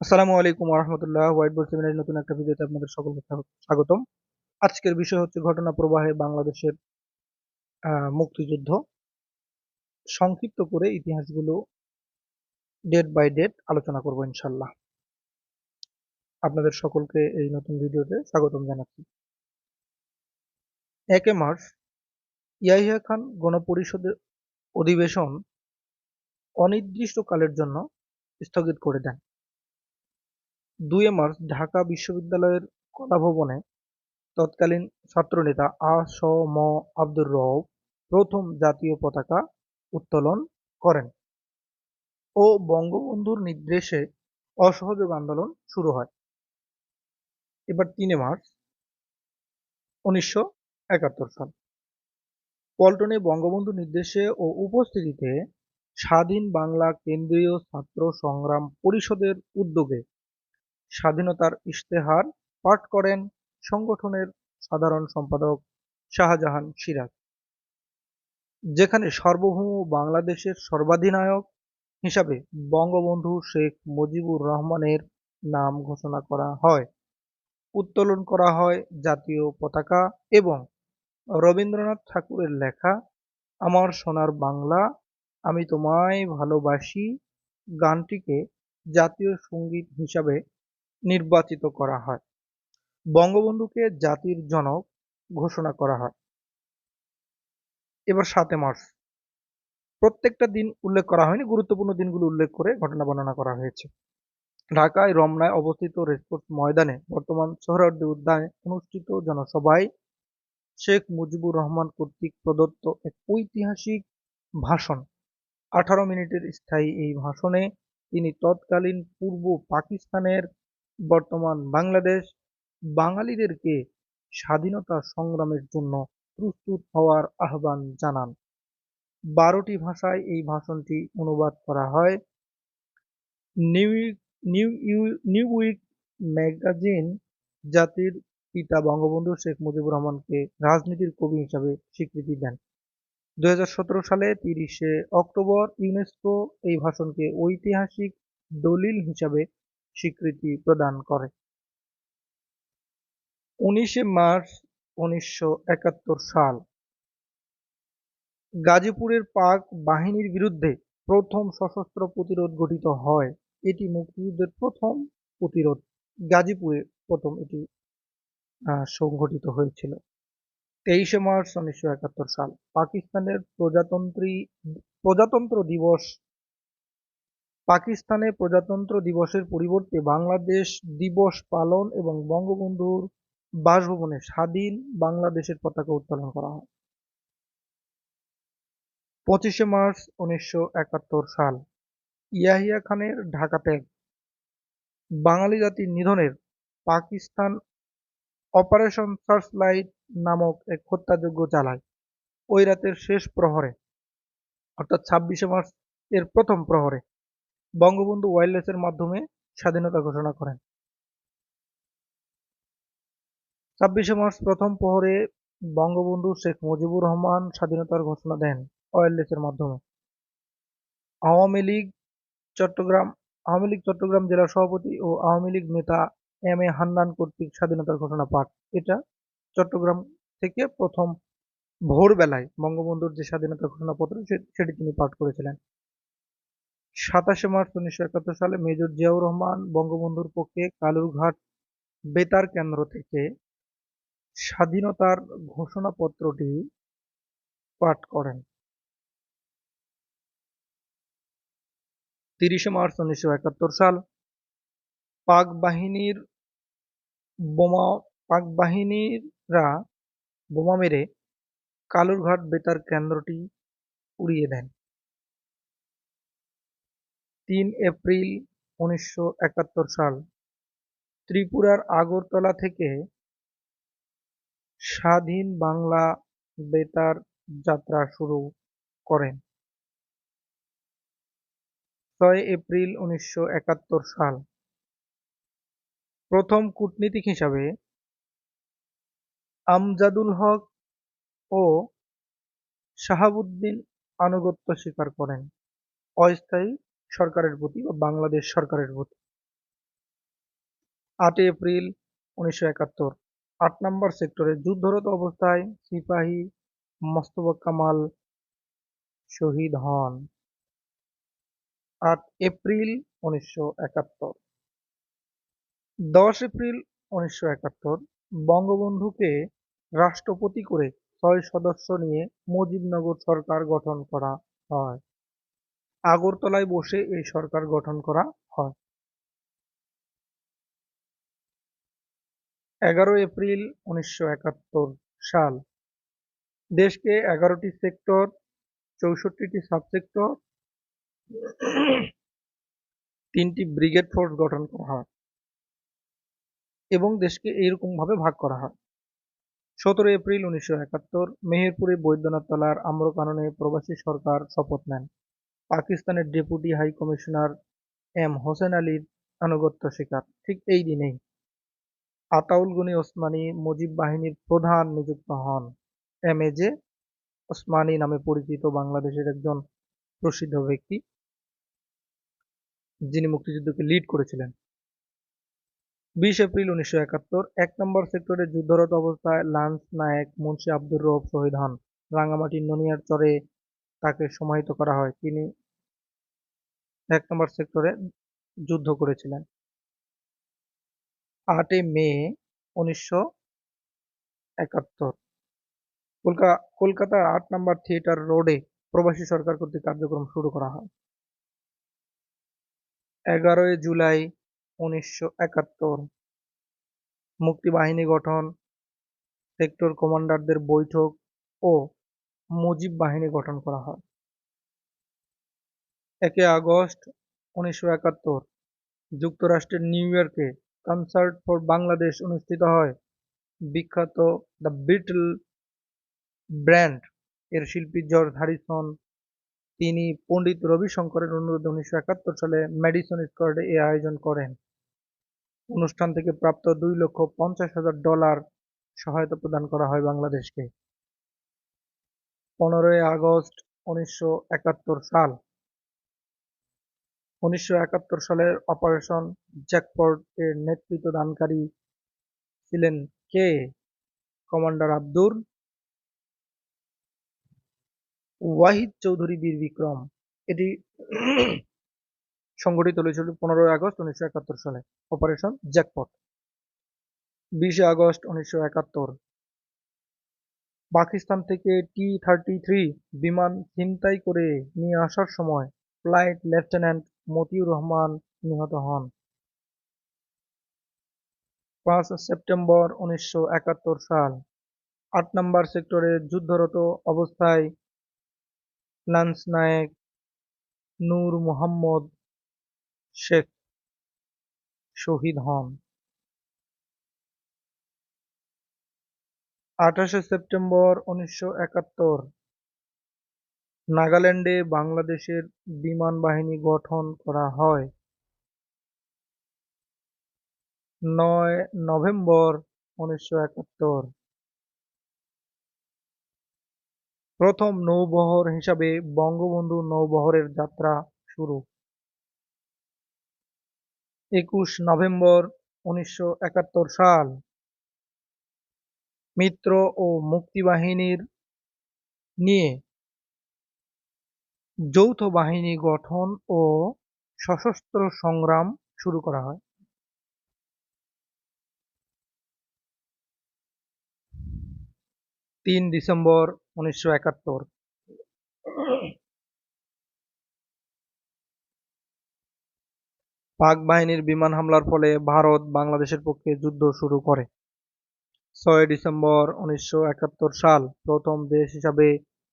আসসালামু আলাইকুম রহমতুল্লাহ white board সেমিনারের নতুন একটা ভিডিওতে আপনাদের সকলকে স্বাগত- স্বাগতম। আজকের বিষয় হচ্ছে ঘটনা প্রবাহে বাংলাদেশের মুক্তিযুদ্ধ। সংক্ষিপ্ত করে ইতিহাসগুলো ডেট বাই ডেট আলোচনা করব ইনশাল্লাহ আপনাদের সকলকে এই নতুন ভিডিওতে স্বাগতম জানাচ্ছি। একে মার্চ, ইয়াহিয়া খান গণপরিষদের অধিবেশন অনির্দিষ্টকালের জন্য স্থগিত করে দেন। দুই মার্চ ঢাকা বিশ্ববিদ্যালয়ের কলাভবনে তৎকালীন ছাত্রনেতা আ স ম আব্দুর রউফ প্রথম জাতীয় পতাকা উত্তোলন করেন ও বঙ্গবন্ধুর নির্দেশে অসহযোগ আন্দোলন শুরু হয়। এবার তিনে মার্চ উনিশশো একাত্তর সাল। পল্টনে বঙ্গবন্ধুর নির্দেশে ও উপস্থিতিতে স্বাধীন বাংলা কেন্দ্রীয় ছাত্র সংগ্রাম পরিষদের উদ্যোগে স্বাধীনতার ইশতেহার পাঠ করেন সংগঠনের সাধারণ সম্পাদক শাহজাহান সিরাজ। যেখানে সার্বভৌম বাংলাদেশের সর্বাধিনায়ক হিসাবে বঙ্গবন্ধু শেখ মুজিবুর রহমানের নাম ঘোষণা করা হয়। উত্তোলন করা হয় জাতীয় পতাকা এবং রবীন্দ্রনাথ ঠাকুরের লেখা আমার সোনার বাংলা, আমি তোমায় ভালোবাসি গানটিকে জাতীয় সংগীত হিসাবে নির্বাচিত করা হয়। বঙ্গবন্ধুকে জাতির জনক ঘোষণা করা হয়। এবার সাতে মার্চ। প্রত্যেকটা দিন উল্লেখ করা হয়নি, গুরুত্বপূর্ণ দিনগুলো উল্লেখ করে ঘটনা বর্ণনা করা হয়েছে। ঢাকায় রমনায় অবস্থিত রেসকোর্স ময়দানে বর্তমান সোহরাওয়ার্দী উদ্যানে অনুষ্ঠিত জনসভায় শেখ মুজিবুর রহমান কর্তৃক প্রদত্ত এক ঐতিহাসিক ভাষণ, আঠারো মিনিটের স্থায়ী এই ভাষণে তিনি তৎকালীন পূর্ব পাকিস্তানের বর্তমান বাংলাদেশ বাঙালিদেরকে স্বাধীনতা সংগ্রামের জন্য প্রস্তুত হওয়ার আহ্বান জানান। বারোটি ভাষায় এই ভাষণটি অনুবাদ করা হয়। New new Newsweek magazine জাতির পিতা বঙ্গবন্ধু শেখ মুজিবুর রহমানকে রাজনীতির কবি হিসাবে স্বীকৃতি দেন। দু হাজার সতেরো সালে তিরিশে অক্টোবর ইউনেস্কো এই ভাষণকে ঐতিহাসিক দলিল হিসাবে স্বীকৃতি প্রদান করে। উনিশে মার্চ উনিশশো একাত্তর সাল। গাজীপুরের পাক বাহিনীর বিরুদ্ধে প্রথম সশস্ত্র প্রতিরোধ গঠিত হয়। এটি মুক্তিযুদ্ধের প্রথম প্রতিরোধ। গাজীপুরে প্রথম এটি সংঘটিত হয়েছিল। তেইশে মার্চ উনিশশো একাত্তর সাল। পাকিস্তানের প্রজাতন্ত্রী, প্রজাতন্ত্র দিবস পাকিস্তানে প্রজাতন্ত্র দিবসের পরিবর্তে বাংলাদেশ দিবস পালন এবং বঙ্গবন্ধুর বাসভবনে স্বাধীন বাংলাদেশের পতাকা উত্তোলন করা হয়। পঁচিশে মার্চ উনিশশো একাত্তর সাল, ইয়াহিয়া খানের ঢাকা ত্যাগ বাঙালি জাতির নিধনের পাকিস্তান অপারেশন সার্চলাইট নামক এক হত্যাযজ্ঞ চালায়। ওই রাতের শেষ প্রহরে, অর্থাৎ ছাব্বিশে মার্চ এর প্রথম প্রহরে বঙ্গবন্ধু ওয়্যারলেসের মাধ্যমে স্বাধীনতা ঘোষণা করেন। ছাব্বিশে মার্চ প্রথম প্রহরে বঙ্গবন্ধু শেখ মুজিবুর রহমান স্বাধীনতার ঘোষণা দেন ওয়্যারলেসের মাধ্যমে। আওয়ামী লীগ চট্টগ্রাম, আওয়ামী লীগ চট্টগ্রাম জেলা সভাপতি ও আওয়ামী লীগ নেতা এম এ হান্নান কর্তৃক স্বাধীনতার ঘোষণা পাঠ। এটা চট্টগ্রাম থেকে প্রথম ভোরবেলায় বঙ্গবন্ধুর যে স্বাধীনতা ঘোষণাপত্র সেটি তিনি পাঠ করেছিলেন। সাতাশে মার্চ উনিশশো একাত্তর সালে মেজর জিয়াউর রহমান বঙ্গবন্ধুর পক্ষে কালুরঘাট বেতার কেন্দ্র থেকে স্বাধীনতার ঘোষণাপত্রটি পাঠ করেন। তিরিশে মার্চ উনিশশো একাত্তর সাল পাক বাহিনীর বোমা, পাক বাহিনীরা বোমা মেরে কালুরঘাট বেতার কেন্দ্রটি উড়িয়ে দেন। তিন এপ্রিল উনিশশো একাত্তর সাল, ত্রিপুরার আগরতলা থেকে স্বাধীন বাংলা বেতার যাত্রা শুরু করেন। ছয় এপ্রিল উনিশশো একাত্তর সাল, প্রথম কূটনীতিক হিসাবে আমজাদুল হক ও শাহাবুদ্দিন আনুগত্য স্বীকার করেন। অস্থায়ী সরকারের প্রতি বা বাংলাদেশ সরকারের প্রতি। আটই এপ্রিল উনিশশো একাত্তর, আট নম্বর সেক্টরে যুদ্ধরত অবস্থায় সিপাহী মোস্তফা কামাল শহীদ হন। আট এপ্রিল উনিশশো একাত্তর, দশ এপ্রিল উনিশশো একাত্তর, বঙ্গবন্ধুকে রাষ্ট্রপতি করে ছয় সদস্য নিয়ে মুজিবনগর সরকার গঠন করা হয়। আগরতলায় বসে এই সরকার গঠন করা হয়। এগারো এপ্রিল উনিশশো একাত্তর সাল। দেশকে এগারোটি সেক্টর, চৌষট্টিটি সাবসেক্টর, তিনটি ব্রিগেড ফোর্স গঠন করা হয় এবং দেশকে এইরকম ভাবে ভাগ করা হয়। সতেরো এপ্রিল উনিশশো একাত্তর, মেহেরপুরে বৈদ্যনাথ তলার আম্রকাননে প্রবাসী সরকার শপথ নেন। পাকিস্তানের deputy high commissioner M Hossain আলীর আনুগত্য স্বীকার। ঠিক এই দিনেই আতাউল গনি ওসমানী মুজিব বাহিনীর প্রধান নিযুক্ত হন। এম এ জে ওসমানী নামে পরিচিত বাংলাদেশের একজন প্রসিদ্ধ ব্যক্তি, যিনি মুক্তিযুদ্ধকে লিড করেছিলেন। বিশ এপ্রিল উনিশশো একাত্তর, এক নম্বর সেক্টরে যুদ্ধরত অবস্থায় লান্স নায়েক মুন্সি আব্দুর রৌফ শহীদ হন। রাঙামাটির ননিয়ার চরে তাকে সমাহিত করা হয়। তিনি এক নম্বর সেক্টরে যুদ্ধ করেছিলেন। আটই মে উনিশশো একাত্তর। কলকাতার আট নম্বর থিয়েটার রোডে প্রবাসী সরকার কর্তৃক কার্যক্রম শুরু করা হয়। এগারোই জুলাই উনিশশো একাত্তর। মুক্তিবাহিনী গঠন, সেক্টর কমান্ডারদের বৈঠক ও মুজিব বাহিনী গঠন করা হয়। একে আগস্ট উনিশশো একাত্তর যুক্তরাষ্ট্রের নিউ ইয়র্কে কনসার্ট ফর বাংলাদেশ অনুষ্ঠিত হয়। বিখ্যাত দ্য বিটল ব্র্যান্ড এর শিল্পী জর্জ হ্যারিসন, তিনি পণ্ডিত রবিশঙ্করের অনুরোধে উনিশশো একাত্তর সালে ম্যাডিসন স্কোয়ারে এ আয়োজন করেন। অনুষ্ঠান থেকে প্রাপ্ত দুই লক্ষ পঞ্চাশ হাজার ডলার সহায়তা প্রদান করা হয় বাংলাদেশকে। পনেরোই আগস্ট উনিশশো একাত্তর সাল। উনিশশো একাত্তর সালের অপারেশন জ্যাকপট এর নেতৃত্ব দানকারী ছিলেন কে? কমান্ডার আব্দুর ওয়াহিদ চৌধুরী বীর বিক্রম। এটি সংগঠিত হয়েছিল পনেরোই আগস্ট উনিশশো একাত্তর সালে, অপারেশন জ্যাকপট। বিশে আগস্ট উনিশশো একাত্তর। পাকিস্তান থেকে টি থার্টি থ্রি বিমান ছিনতাই করে নিয়ে আসার সময় ফ্লাইট লেফটেন্যান্ট মতিউর রহমান নিহত হন। পাঁচ সেপ্টেম্বর উনিশশো একাত্তর সাল, আট নম্বর সেক্টরে যুদ্ধরত অবস্থায় লান্স নায়েক, নূর মোহাম্মদ শেখ শহীদ হন। আঠাশে সেপ্টেম্বর উনিশশো একাত্তর, নাগাল্যান্ডে বাংলাদেশের বিমান বাহিনী গঠন করা হয়। নয় নভেম্বর উনিশশো একাত্তর, প্রথম নৌবহর হিসাবে বঙ্গবন্ধু নৌবহরের যাত্রা শুরু। একুশ নভেম্বর উনিশশো একাত্তর সাল মিত্র ও মুক্তিবাহিনীর নিয়ে যৌথ বাহিনী গঠন ও সশস্ত্র সংগ্রাম শুরু করা হয়। তিন ডিসেম্বর উনিশশো একাত্তর। পাক বাহিনীর বিমান হামলার ফলে ভারত বাংলাদেশের পক্ষে যুদ্ধ শুরু করে। ছয় ডিসেম্বর উনিশশো একাত্তর সাল, প্রথম দেশ হিসাবে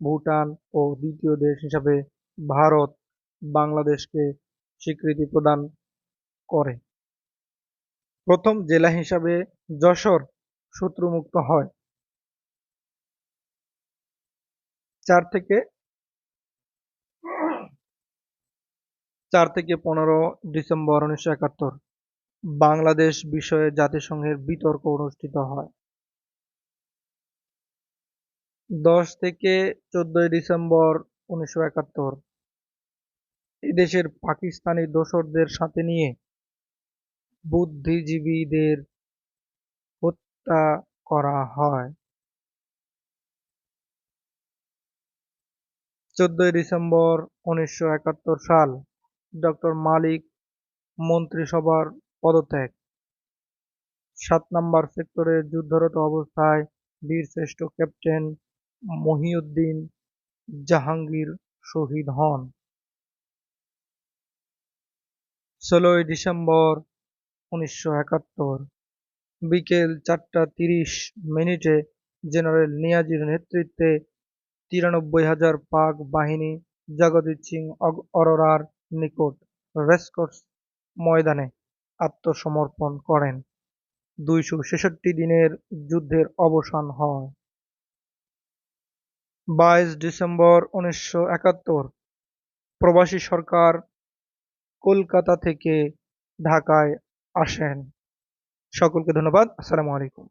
ভুটান ও দ্বিতীয় দেশ হিসাবে ভারত বাংলাদেশকে স্বীকৃতি প্রদান করে। প্রথম জেলা হিসাবে যশোর শত্রুমুক্ত হয়। চার থেকে চার থেকে পনেরো ডিসেম্বর উনিশশো একাত্তর, বাংলাদেশ বিষয়ে জাতিসংঘের বিতর্ক অনুষ্ঠিত হয়। দশ থেকে চোদ্দই ডিসেম্বর উনিশশো একাত্তর। এদেশের পাকিস্তানি দোসরদের সাথে নিয়ে বুদ্ধিজীবীদের হত্যা করা হয়। চোদ্দই ডিসেম্বর উনিশশো একাত্তর সাল ডক্টর মালিক মন্ত্রিসভার পদত্যাগ। সাত নম্বর সেক্টরে যুদ্ধরত অবস্থায় বীরশ্রেষ্ঠ ক্যাপ্টেন মহিউদ্দিন জাহাঙ্গীর শহীদ হন। ষোলোই ডিসেম্বর উনিশশো একাত্তর বিকেল চারটা তিরিশ মিনিটে জেনারেল নিয়াজির নেতৃত্বে তিরানব্বই হাজার পাক বাহিনী জগজিৎ সিং অরোরার নিকট রেসকোর্স ময়দানে আত্মসমর্পণ করেন। দুইশো ছেষট্টি দিনের যুদ্ধের অবসান হয়। বাইশ ডিসেম্বর উনিশশো একাত্তর। প্রবাসী সরকার কলকাতা থেকে ঢাকায় আসেন। সকলকে ধন্যবাদ। আসসালামু আলাইকুম।